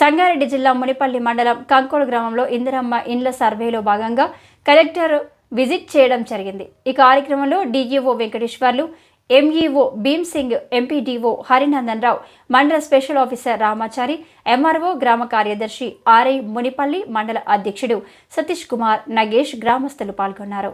సంగారెడ్డి జిల్లా మునిపల్లి మండలం కంకోడు గ్రామంలో ఇందిరమ్మ ఇండ్ల సర్వేలో భాగంగా కలెక్టర్ విజిట్ చేయడం జరిగింది. ఈ కార్యక్రమంలో DEO Venkateswarlu MEO Bhim Singh MPDO Harinandan Rao మండల స్పెషల్ ఆఫీసర్ రామాచారి ఎంఆర్ఓ గ్రామ కార్యదర్శి ఆర్ఐ మునిపల్లి మండల అధ్యక్షుడు సతీష్ కుమార్ నగేష్ గ్రామస్తులు పాల్గొన్నారు.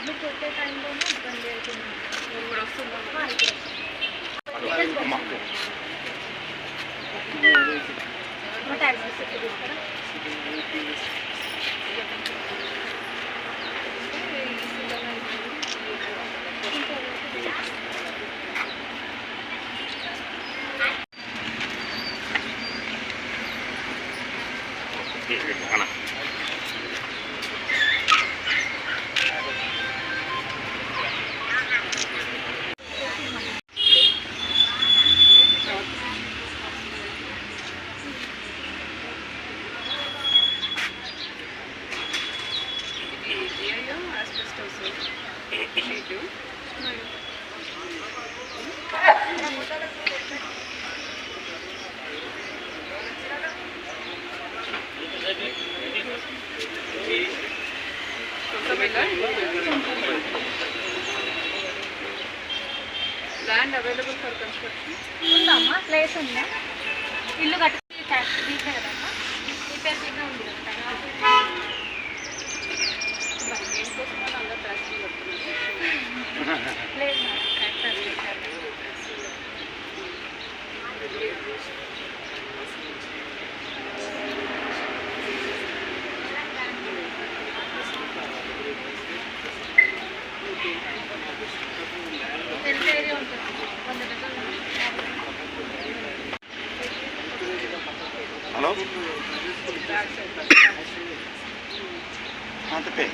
సబ్మిట్ చేసే టైంలోనే ఇబ్బంది అవుతుంది ఇప్పుడు వస్తుందా ట్యాక్స్ తీసుకురా Land available for construction ఉందమ్మా ప్లేస్ ఉందా? ఇల్లు కట్టి ట్యాక్స్ తీసే కదమ్మా? ఈ ఉంది కదా. హలో చెప్పే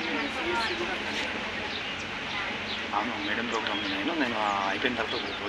మేడం ప్రోగ్రామ్ నేను నేను అయిపోయిన తర్వాత